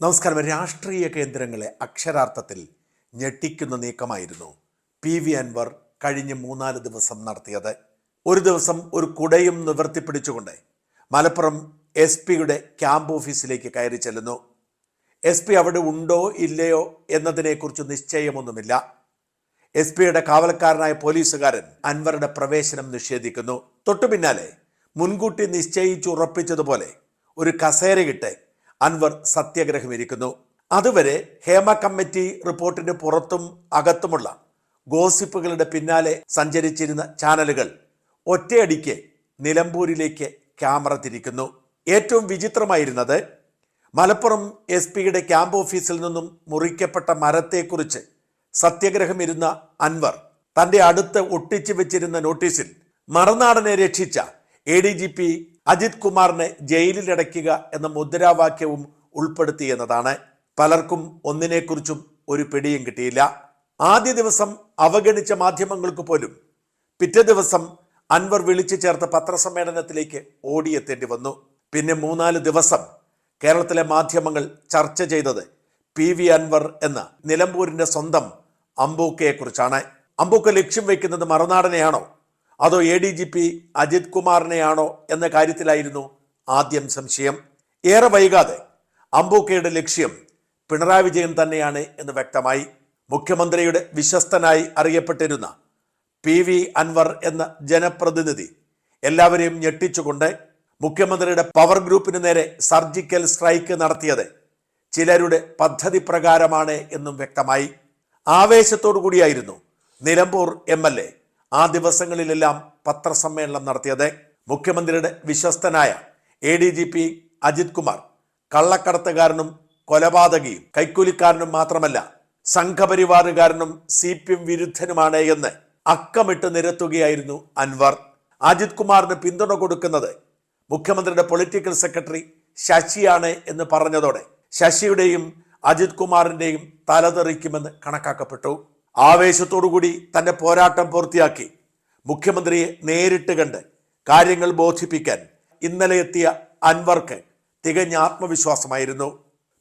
നമസ്കാരം. രാഷ്ട്രീയ കേന്ദ്രങ്ങളെ അക്ഷരാർത്ഥത്തിൽ ഞെട്ടിക്കുന്ന നീക്കമായിരുന്നു. പി. വി. അൻവർ കഴിഞ്ഞ മൂന്നാൽ ദിവസം നടത്തിയത്. ഒരു ദിവസം ഒരു കുടയും നിവർത്തിപ്പിടിച്ചുകൊണ്ട് മലപ്പുറം എസ് പിയുടെ ക്യാമ്പ് ഓഫീസിലേക്ക് കയറി ചെല്ലുന്നു. എസ് പി അവിടെ ഉണ്ടോ ഇല്ലയോ എന്നതിനെക്കുറിച്ച് നിശ്ചയമൊന്നുമില്ല. എസ് പിയുടെ കാവലക്കാരനായ പോലീസുകാരൻ അൻവറുടെ പ്രവേശനം നിഷേധിക്കുന്നു. തൊട്ടു പിന്നാലെ മുൻകൂട്ടി നിശ്ചയിച്ചുറപ്പിച്ചതുപോലെ ഒരു കസേരയിട്ട് അൻവർ സത്യാഗ്രഹമിരിക്കുന്നു. അതുവരെ ഹേമ കമ്മിറ്റി റിപ്പോർട്ടിന് പുറത്തും അകത്തുമുള്ള ഗോസിപ്പുകളുടെ പിന്നാലെ സഞ്ചരിച്ചിരുന്ന ചാനലുകൾ ഒറ്റയടിക്ക് നിലമ്പൂരിലേക്ക് ക്യാമറ തിരിക്കുന്നു. ഏറ്റവും വിചിത്രമായിരുന്നത് മലപ്പുറം എസ് പിയുടെ ക്യാമ്പ് ഓഫീസിൽ നിന്നും മുറിക്കപ്പെട്ട മരത്തെക്കുറിച്ച് സത്യഗ്രഹമിരുന്ന അൻവർ തന്റെ അടുത്ത് ഒട്ടിച്ചു വെച്ചിരുന്ന നോട്ടീസിൽ മറുനാടനെ രക്ഷിച്ച A D G P Ajith കുമാറിനെ ജയിലിലടയ്ക്കുക എന്ന മുദ്രാവാക്യവും ഉൾപ്പെടുത്തി എന്നതാണ്. പലർക്കും ഒന്നിനെക്കുറിച്ചും ഒരു പിടിയും കിട്ടിയില്ല. ആദ്യ ദിവസം അവഗണിച്ച മാധ്യമങ്ങൾക്ക് പോലും പിറ്റേ ദിവസം അൻവർ വിളിച്ചു ചേർത്ത പത്രസമ്മേളനത്തിലേക്ക് ഓടിയെത്തേണ്ടി വന്നു. പിന്നെ മൂന്നാൽ ദിവസം കേരളത്തിലെ മാധ്യമങ്ങൾ ചർച്ച ചെയ്തത് പി വി അൻവർ എന്ന നിലമ്പൂരിന്റെ സ്വന്തം അമ്പൂക്കയെക്കുറിച്ചാണ്. അമ്പൂക്ക ലക്ഷ്യം വയ്ക്കുന്നത് മറുനാടനെയാണോ? അതോ A D G P Ajith കുമാറിനെയാണോ എന്ന കാര്യത്തിലായിരുന്നു ആദ്യം സംശയം. ഏറെ വൈകാതെ അംബൂക്കയുടെ ലക്ഷ്യം പിണറായി വിജയൻ തന്നെയാണ് എന്ന് വ്യക്തമായി മുഖ്യമന്ത്രിയുടെ വിശ്വസ്തനായി അറിയപ്പെട്ടിരുന്ന പി വി അൻവർ എന്ന ജനപ്രതിനിധി എല്ലാവരെയും ഞെട്ടിച്ചുകൊണ്ട് മുഖ്യമന്ത്രിയുടെ പവർ ഗ്രൂപ്പിന് നേരെ സർജിക്കൽ സ്ട്രൈക്ക് നടത്തിയത് ചിലരുടെ പദ്ധതി പ്രകാരമാണ് എന്നും വ്യക്തമായി. ആവേശത്തോടു കൂടിയായിരുന്നു നിലമ്പൂർ എം എൽ എ ആ ദിവസങ്ങളിലെല്ലാം പത്രസമ്മേളനം നടത്തിയത് മുഖ്യമന്ത്രിയുടെ വിശ്വസ്തനായ A D G P Ajith Kumar. കള്ളക്കടത്തുകാരനും കൊലപാതകിയും കൈക്കൂലിക്കാരനും മാത്രമല്ല സംഘപരിവാറുകാരനും സി പി എം വിരുദ്ധനുമാണ് എന്ന് അക്കമിട്ട് നിരത്തുകയായിരുന്നു അൻവർ. അജിത് കുമാറിന് പിന്തുണ കൊടുക്കുന്നത് മുഖ്യമന്ത്രിയുടെ പൊളിറ്റിക്കൽ സെക്രട്ടറി ശശിയാണ് എന്ന് പറഞ്ഞതോടെ ശശിയുടെയും അജിത് കുമാറിന്റെയും തലതെറിക്കുമെന്ന് കണക്കാക്കപ്പെട്ടു. ആവേശത്തോടുകൂടി തന്റെ പോരാട്ടം പൂർത്തിയാക്കി. മുഖ്യമന്ത്രിയെ നേരിട്ട് കണ്ട് കാര്യങ്ങൾ ബോധിപ്പിക്കാൻ ഇന്നലെ എത്തിയ അൻവർക്ക് തികഞ്ഞ ആത്മവിശ്വാസമായിരുന്നു.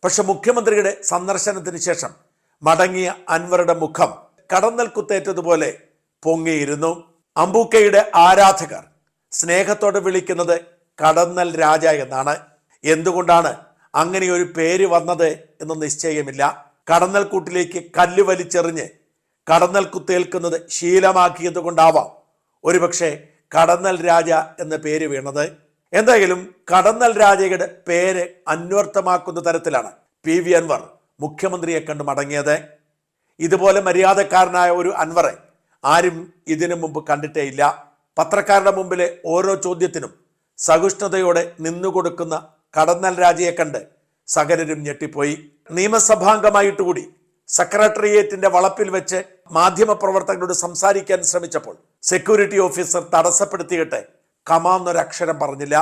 പക്ഷെ മുഖ്യമന്ത്രിയുടെ സന്ദർശനത്തിന് ശേഷം മടങ്ങിയ അൻവറുടെ മുഖം കടന്നൽ കുത്തേറ്റതുപോലെ പൊങ്ങിയിരുന്നു. അംബൂക്കയുടെ ആരാധകർ സ്നേഹത്തോടെ വിളിക്കുന്നത് കടന്നൽ രാജ എന്നാണ്. എന്തുകൊണ്ടാണ് അങ്ങനെ ഒരു പേര് വന്നത് എന്ന് നിശ്ചയമില്ല. കടന്നൽ കൂട്ടിലേക്ക് കല്ല് വലിച്ചെറിഞ്ഞ് കടന്നൽ കുത്തേൽക്കുന്നത് ശീലമാക്കിയത് കൊണ്ടാവാം ഒരുപക്ഷെ കടന്നൽ രാജ എന്ന പേര് വീണത്. എന്തായാലും കടന്നൽ രാജയുടെ പേര് അന്വർത്ഥമാക്കുന്ന തരത്തിലാണ് പി വി അൻവർ മുഖ്യമന്ത്രിയെ കണ്ട് മടങ്ങിയത്. ഇതുപോലെ മര്യാദക്കാരനായ ഒരു അൻവറെ ആരും ഇതിനു മുമ്പ് കണ്ടിട്ടേയില്ല. പത്രക്കാരുടെ മുമ്പിലെ ഓരോ ചോദ്യത്തിനും സഹിഷ്ണുതയോടെ നിന്നുകൊടുക്കുന്ന കടന്നൽ രാജയെ കണ്ട് സകലരും ഞെട്ടിപ്പോയി. നിയമസഭാംഗമായിട്ട് കൂടി സെക്രട്ടേറിയറ്റിന്റെ വളപ്പിൽ വെച്ച് മാധ്യമപ്രവർത്തകരോട് സംസാരിക്കാൻ ശ്രമിച്ചപ്പോൾ സെക്യൂരിറ്റി ഓഫീസർ തടസ്സപ്പെടുത്തിയിട്ട് കമാന്നൊരക്ഷരം പറഞ്ഞില്ല.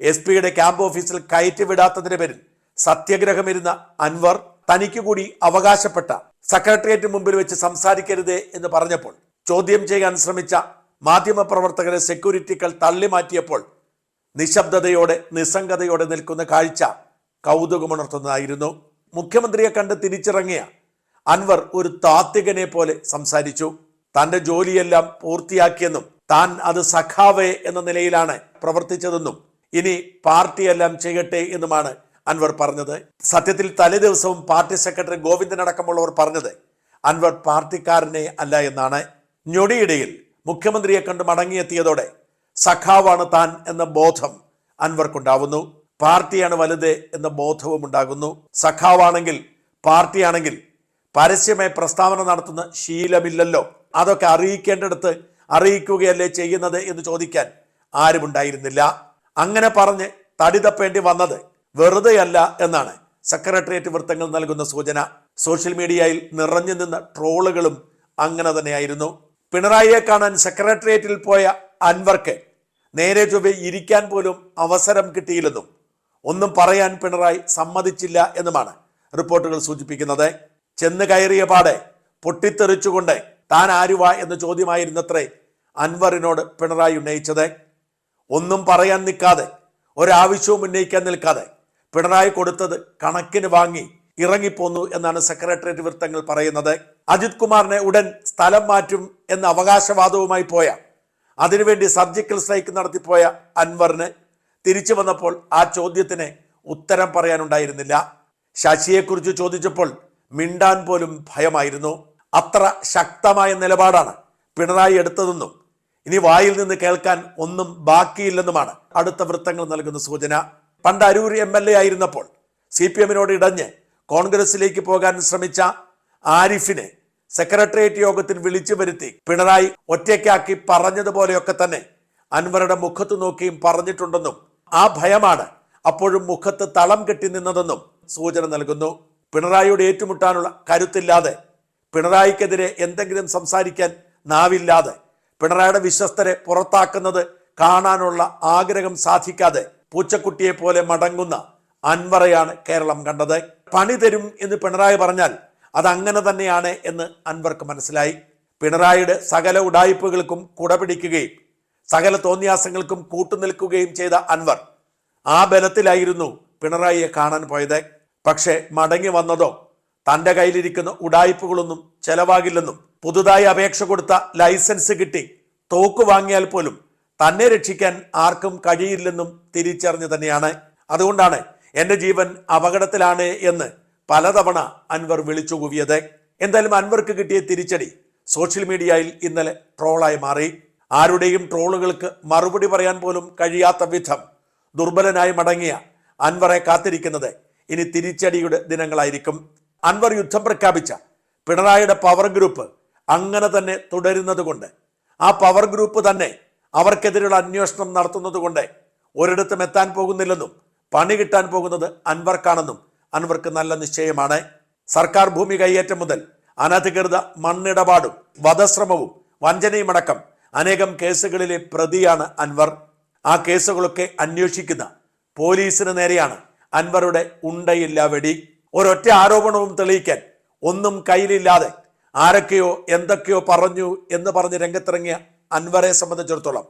എസ് പിയുടെ ക്യാമ്പ് ഓഫീസിൽ കയറ്റി വിടാത്തതിന്റെ പേരിൽ സത്യഗ്രഹമിരുന്ന അൻവർ തനിക്ക് കൂടി അവകാശപ്പെട്ട സെക്രട്ടേറിയറ്റ് മുമ്പിൽ വെച്ച് സംസാരിക്കരുതേ എന്ന് പറഞ്ഞപ്പോൾ ചോദ്യം ചെയ്യാൻ ശ്രമിച്ച മാധ്യമപ്രവർത്തകരെ സെക്യൂരിറ്റികൾ തള്ളി മാറ്റിയപ്പോൾ നിശബ്ദതയോടെ നിസ്സംഗതയോടെ നിൽക്കുന്ന കാഴ്ച കൗതുകമുണർത്തുന്നതായിരുന്നു. മുഖ്യമന്ത്രിയെ കണ്ട് തിരിച്ചിറങ്ങിയ അൻവർ ഒരു താത്വികനെ പോലെ സംസാരിച്ചു. തന്റെ ജോലിയെല്ലാം പൂർത്തിയാക്കിയെന്നും താൻ അത് സഖാവേ എന്ന നിലയിലാണ് പ്രവർത്തിച്ചതെന്നും ഇനി പാർട്ടിയെല്ലാം ചെയ്യട്ടെ എന്നുമാണ് അൻവർ പറഞ്ഞത്. സത്യത്തിൽ തലേ ദിവസവും പാർട്ടി സെക്രട്ടറി ഗോവിന്ദൻ അടക്കമുള്ളവർ പറഞ്ഞത് അൻവർ പാർട്ടിക്കാരനെ അല്ല എന്നാണ്. ഞൊടിയിടയിൽ മുഖ്യമന്ത്രിയെ കണ്ട് മടങ്ങിയെത്തിയതോടെ സഖാവാണ് താൻ എന്ന ബോധം അൻവർക്കുണ്ടാവുന്നു. പാർട്ടിയാണ് വലുത് എന്ന ബോധവും ഉണ്ടാകുന്നു. സഖാവാണെങ്കിൽ പാർട്ടിയാണെങ്കിൽ പരസ്യമായി പ്രസ്താവന നടത്തുന്ന ശീലമില്ലല്ലോ. അതൊക്കെ അറിയിക്കേണ്ടടുത്ത് അറിയിക്കുകയല്ലേ ചെയ്യുന്നത് എന്ന് ചോദിക്കാൻ ആരുമുണ്ടായിരുന്നില്ല. അങ്ങനെ പറഞ്ഞ് തടിതപ്പേണ്ടി വന്നത് വെറുതെയല്ല എന്നാണ് സെക്രട്ടേറിയറ്റ് വൃത്തങ്ങൾ നൽകുന്ന സൂചന. സോഷ്യൽ മീഡിയയിൽ നിറഞ്ഞു നിന്ന ട്രോളുകളും അങ്ങനെ തന്നെയായിരുന്നു. പിണറായിയെ കാണാൻ സെക്രട്ടേറിയറ്റിൽ പോയ അൻവർക്ക് നേരെ ചൊവ്വെ ഇരിക്കാൻ പോലും അവസരം കിട്ടിയില്ലെന്നും ഒന്നും പറയാൻ പിണറായി സമ്മതിച്ചില്ല എന്നുമാണ് റിപ്പോർട്ടുകൾ സൂചിപ്പിക്കുന്നത്. ചെന്ന് കയറിയ പാടെ പൊട്ടിത്തെറിച്ചുകൊണ്ട് താൻ ആരുവ എന്ന ചോദ്യമായിരുന്നത്രേ അൻവറിനോട് പിണറായി ഉന്നയിച്ചത്. ഒന്നും പറയാൻ നിൽക്കാതെ ഒരാവശ്യവും ഉന്നയിക്കാൻ നിൽക്കാതെ പിണറായി കൊടുത്തത് കണക്കിന് വാങ്ങി ഇറങ്ങിപ്പോന്നു എന്നാണ് സെക്രട്ടേറിയറ്റ് വൃത്തങ്ങൾ പറയുന്നത്. അജിത് കുമാറിനെ ഉടൻ സ്ഥലം മാറ്റും എന്ന അവകാശവാദവുമായി പോയ അതിനുവേണ്ടി സർജിക്കൽ സ്ട്രൈക്ക് നടത്തിപ്പോയ അൻവറിന് തിരിച്ചു വന്നപ്പോൾ ആ ചോദ്യത്തിന് ഉത്തരം പറയാനുണ്ടായിരുന്നില്ല. ശശിയെക്കുറിച്ച് ചോദിച്ചപ്പോൾ മിണ്ടാൻ പോലും ഭയമായിരുന്നു. അത്ര ശക്തമായ നിലപാടാണ് പിണറായി എടുത്തതെന്നും ഇനി വായിൽ നിന്ന് കേൾക്കാൻ ഒന്നും ബാക്കിയില്ലെന്നുമാണ് അടുത്ത വൃത്തങ്ങൾ നൽകുന്ന സൂചന. പണ്ട് അരൂർ എം എൽ എ ആയിരുന്നപ്പോൾ സി പി എമ്മിനോട് ഇടഞ്ഞ് കോൺഗ്രസിലേക്ക് പോകാൻ ശ്രമിച്ച ആരിഫിനെ സെക്രട്ടേറിയറ്റ് യോഗത്തിൽ വിളിച്ചു വരുത്തി പിണറായി ഒറ്റയ്ക്കാക്കി പറഞ്ഞതുപോലെയൊക്കെ തന്നെ അൻവറുടെ മുഖത്ത് നോക്കിയും പറഞ്ഞിട്ടുണ്ടെന്നും ആ ഭയമാണ് അപ്പോഴും മുഖത്ത് തളം കെട്ടി നിന്നതെന്നും സൂചന നൽകുന്നു. പിണറായിയോട് ഏറ്റുമുട്ടാനുള്ള കരുത്തില്ലാതെ പിണറായിക്കെതിരെ എന്തെങ്കിലും സംസാരിക്കാൻ നാവില്ലാതെ പിണറായിയുടെ വിശ്വസ്തരെ പുറത്താക്കുന്നത് കാണാനുള്ള ആഗ്രഹം സാധിക്കാതെ പൂച്ചക്കുട്ടിയെ പോലെ മടങ്ങുന്ന അൻവറയാണ് കേരളം കണ്ടത്. പണി തരും എന്ന് പിണറായി പറഞ്ഞാൽ അത് അങ്ങനെ തന്നെയാണ് എന്ന് അൻവർക്ക് മനസ്സിലായി. പിണറായിയുടെ സകല ഉടായ്പകൾക്കും കുടപിടിക്കുകയും സകല തോന്നിയാസങ്ങൾക്കും കൂട്ടുനിൽക്കുകയും ചെയ്ത അൻവർ ആ ബലത്തിലായിരുന്നു പിണറായിയെ കാണാൻ പോയത്. പക്ഷേ മടങ്ങി വന്നതോ തന്റെ കയ്യിലിരിക്കുന്ന ഉടായ്പകളൊന്നും ചെലവാകില്ലെന്നും പുതുതായി അപേക്ഷ കൊടുത്ത ലൈസൻസ് കിട്ടി തോക്ക് വാങ്ങിയാൽ പോലും തന്നെ രക്ഷിക്കാൻ ആർക്കും കഴിയില്ലെന്നും തിരിച്ചറിഞ്ഞു തന്നെയാണ്. അതുകൊണ്ടാണ് എന്റെ ജീവൻ അപകടത്തിലാണ് എന്ന് പലതവണ അൻവർ വിളിച്ചു കൂവിയത് എന്തായാലും അൻവർക്ക് കിട്ടിയ തിരിച്ചടി സോഷ്യൽ മീഡിയയിൽ ഇന്നലെ ട്രോളായി മാറി. ആരുടെയും ട്രോളുകൾക്ക് മറുപടി പറയാൻ പോലും കഴിയാത്ത വിധം ദുർബലനായി മടങ്ങിയ അൻവറെ കാത്തിരിക്കുന്നത് ഇനി തിരിച്ചടിയുടെ ദിനങ്ങളായിരിക്കും. അൻവർ യുദ്ധം പ്രഖ്യാപിച്ച പിണറായിയുടെ പവർ ഗ്രൂപ്പ് അങ്ങനെ തന്നെ തുടരുന്നതുകൊണ്ട് ആ പവർ ഗ്രൂപ്പ് തന്നെ അവർക്കെതിരെയുള്ള അന്വേഷണം നടത്തുന്നത് കൊണ്ട് ഒരിടത്തും എത്താൻ പോകുന്നില്ലെന്നും പണി കിട്ടാൻ പോകുന്നത് അൻവർക്കാണെന്നും അൻവർക്ക് നല്ല നിശ്ചയമാണ്. സർക്കാർ ഭൂമി കൈയേറ്റം മുതൽ അനധികൃത മണ്ണിടപാടും വധശ്രമവും വഞ്ചനയും അടക്കം അനേകം കേസുകളിലെ പ്രതിയാണ് അൻവർ. ആ കേസുകളൊക്കെ അന്വേഷിക്കുന്ന പോലീസിന് നേരെയാണ് അൻവറുടെ ഉണ്ടയില്ല വെടി. ഒരൊറ്റ ആരോപണവും തെളിയിക്കാൻ ഒന്നും കയ്യിലില്ലാതെ ആരൊക്കെയോ എന്തൊക്കെയോ പറഞ്ഞു എന്ന് പറഞ്ഞ് രംഗത്തിറങ്ങിയ അൻവറെ സംബന്ധിച്ചിടത്തോളം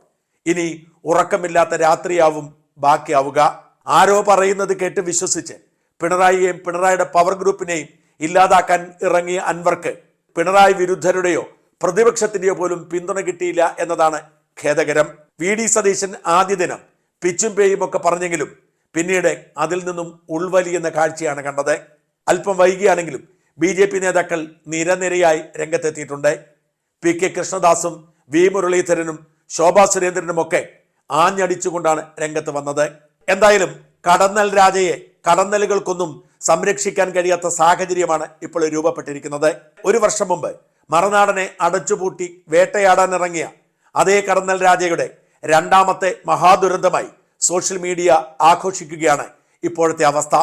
ഇനി ഉറക്കമില്ലാത്ത രാത്രിയാവും ബാക്കിയാവുക. ആരോ പറയുന്നത് കേട്ട് വിശ്വസിച്ച് പിണറായിയെയും പിണറായിയുടെ പവർ ഗ്രൂപ്പിനെയും ഇല്ലാതാക്കാൻ ഇറങ്ങിയ അൻവർക്ക് പിണറായി വിരുദ്ധരുടെയോ പ്രതിപക്ഷത്തിന്റെയോ പോലും പിന്തുണ കിട്ടിയില്ല എന്നതാണ് ഖേദകരം. വി. ഡി. സതീശൻ ആദ്യ ദിനം പിച്ചും പേയും ഒക്കെ പറഞ്ഞെങ്കിലും പിന്നീട് അതിൽ നിന്നും ഉൾവലിയുന്ന കാഴ്ചയാണ് കണ്ടത്. അല്പം വൈകിയാണെങ്കിലും ബി. ജെ. പി നേതാക്കൾ നിരനിരയായി രംഗത്തെത്തിയിട്ടുണ്ട്. പി. കെ. കൃഷ്ണദാസും വി. മുരളീധരനും ശോഭാ സുരേന്ദ്രനും ഒക്കെ ആഞ്ഞടിച്ചുകൊണ്ടാണ് രംഗത്ത് വന്നത്. എന്തായാലും കടന്നൽ രാജയെ കടന്നലുകൾക്കൊന്നും സംരക്ഷിക്കാൻ കഴിയാത്ത സാഹചര്യമാണ് ഇപ്പോൾ രൂപപ്പെട്ടിരിക്കുന്നത്. ഒരു വർഷം മുമ്പ് മറുനാടനെ അടച്ചുപൂട്ടി വേട്ടയാടാൻ ഇറങ്ങിയ അതേ കടന്നൽ രാജയുടെ രണ്ടാമത്തെ മഹാദുരന്തമായി സോഷ്യൽ മീഡിയ ആഘോഷിക്കുകയാണ് ഇപ്പോഴത്തെ അവസ്ഥ.